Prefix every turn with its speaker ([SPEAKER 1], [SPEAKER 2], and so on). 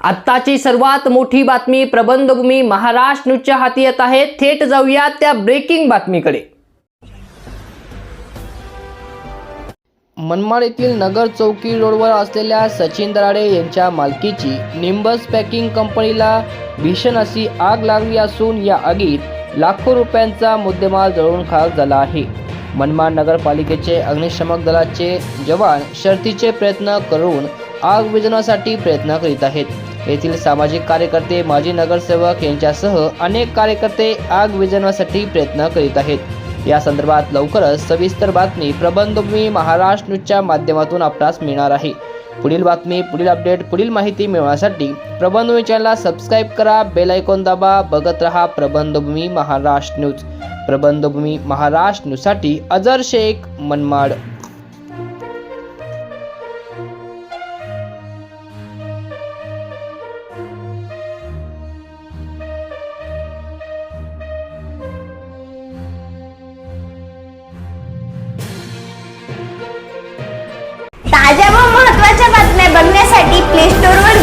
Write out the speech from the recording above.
[SPEAKER 1] आत्ताची सर्वात मोठी बातमी प्रबंधभूमी महाराष्ट्र न्यूजच्या हाती येत आहे. थेट जाऊया त्या ब्रेकिंग बातमीकडे. मनमाड येथील नगर चौकी रोडवर असलेल्या सचिन दराडे यांच्या मालकीची निंबस पॅकिंग कंपनीला भीषण अशी आग लागली असून या आगीत लाखो रुपयांचा मुद्देमाल जळून खाक झाला आहे. मनमाड नगरपालिकेचे अग्निशमक दलाचे जवान शर्थीचे प्रयत्न करून आग विझवण्यासाठी प्रयत्न करीत आहेत. येथील सामाजिक कार्यकर्ते माजी नगरसेवक यांच्यासह अनेक कार्यकर्ते आग विजवण्यासाठी प्रयत्न करीत आहेत. या संदर्भात लवकरच सविस्तर बातमी प्रबंधभूमी महाराष्ट्र न्यूजच्या माध्यमातून आपणास मिळणार आहे. पुढील बातमी पुढील अपडेट पुढील माहिती मिळवण्यासाठी प्रबंधभूमी चॅनलला सबस्क्राईब करा बेल ऐकून दाबा बघत रहा प्रबंधभूमी महाराष्ट्र न्यूज. प्रबंधभूमी महाराष्ट्र न्यूजसाठी अजर शेख मनमाड.
[SPEAKER 2] बघण्यासाठी प्ले स्टोअरवर